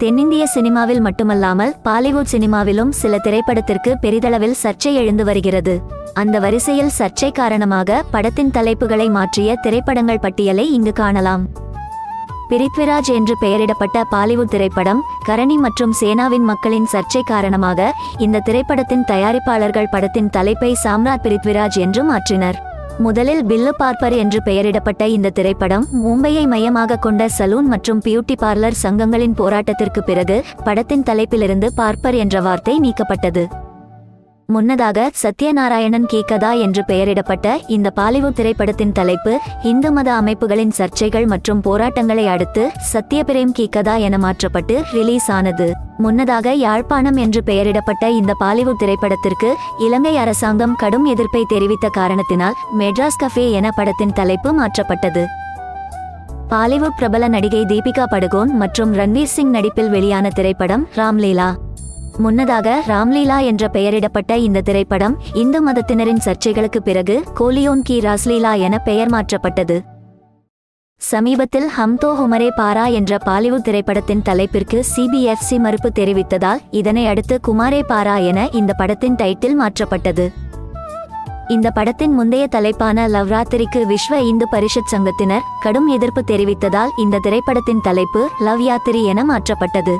தென்னிந்திய சினிமாவில் மட்டுமல்லாமல் பாலிவுட் சினிமாவிலும் சில திரைப்படத்திற்கு பெரிதளவில் சர்ச்சை எழுந்து வருகிறது. அந்த வரிசையில் சர்ச்சை காரணமாக படத்தின் தலைப்புகளை மாற்றிய திரைப்படங்கள் பட்டியலை இங்கு காணலாம். பிரித்விராஜ் என்று பெயரிடப்பட்ட பாலிவுட் திரைப்படம் கரணி மற்றும் சேனாவின் மக்களின் சர்ச்சை காரணமாக இந்த திரைப்படத்தின் தயாரிப்பாளர்கள் படத்தின் தலைப்பை சாம்ராட் பிரித்விராஜ் என்று மாற்றினர். முதலில் பில்லு பார்ப்பர் என்று பெயரிடப்பட்ட இந்த திரைப்படம் மும்பையை மையமாக கொண்ட சலூன் மற்றும் பியூட்டி பார்லர் சங்கங்களின் போராட்டத்திற்கு பிறகு படத்தின் தலைப்பிலிருந்து பார்ப்பர் என்ற வார்த்தை நீக்கப்பட்டது. முன்னதாக சத்யநாராயணன் கி கதா என்று பெயரிடப்பட்ட இந்த பாலிவுட் திரைப்படத்தின் தலைப்பு இந்து மத அமைப்புகளின் சர்ச்சைகள் மற்றும் போராட்டங்களை அடுத்து சத்யபிரேம் கி கதா என மாற்றப்பட்டு ரிலீஸ் ஆனது முன்னதாக யாழ்ப்பாணம் என்று பெயரிடப்பட்ட இந்த பாலிவு திரைப்படத்திற்கு இலங்கை அரசாங்கம் கடும் எதிர்ப்பை தெரிவித்த காரணத்தினால் மெட்ராஸ் கஃபே என படத்தின் தலைப்பு மாற்றப்பட்டது. பாலிவுட் பிரபல நடிகை தீபிகா படுகோன் மற்றும் ரன்வீர் சிங் நடிப்பில் வெளியான திரைப்படம் ராம்லீலா. முன்னதாக ராம்லீலா என்ற பெயரிடப்பட்ட இந்த திரைப்படம் இந்து மதத்தினரின் சர்ச்சைகளுக்கு பிறகு கோலியோன் கி ராஸ்லீலா என பெயர் மாற்றப்பட்டது. சமீபத்தில் ஹம்தோ ஹுமரே பாரா என்ற பாலிவுட் திரைப்படத்தின் தலைப்பிற்கு சிபிஎஃப்சி மறுப்பு தெரிவித்ததால் இதனை அடுத்து குமாரே பாரா என இந்த படத்தின் டைட்டில் மாற்றப்பட்டது. இந்த படத்தின் முந்தைய தலைப்பான லவ்ராத்திரிக்கு விஸ்வ இந்து பரிஷத் சங்கத்தினர் கடும் எதிர்ப்பு தெரிவித்ததால் இந்த திரைப்படத்தின் தலைப்பு லவ் யாத்திரி என மாற்றப்பட்டது.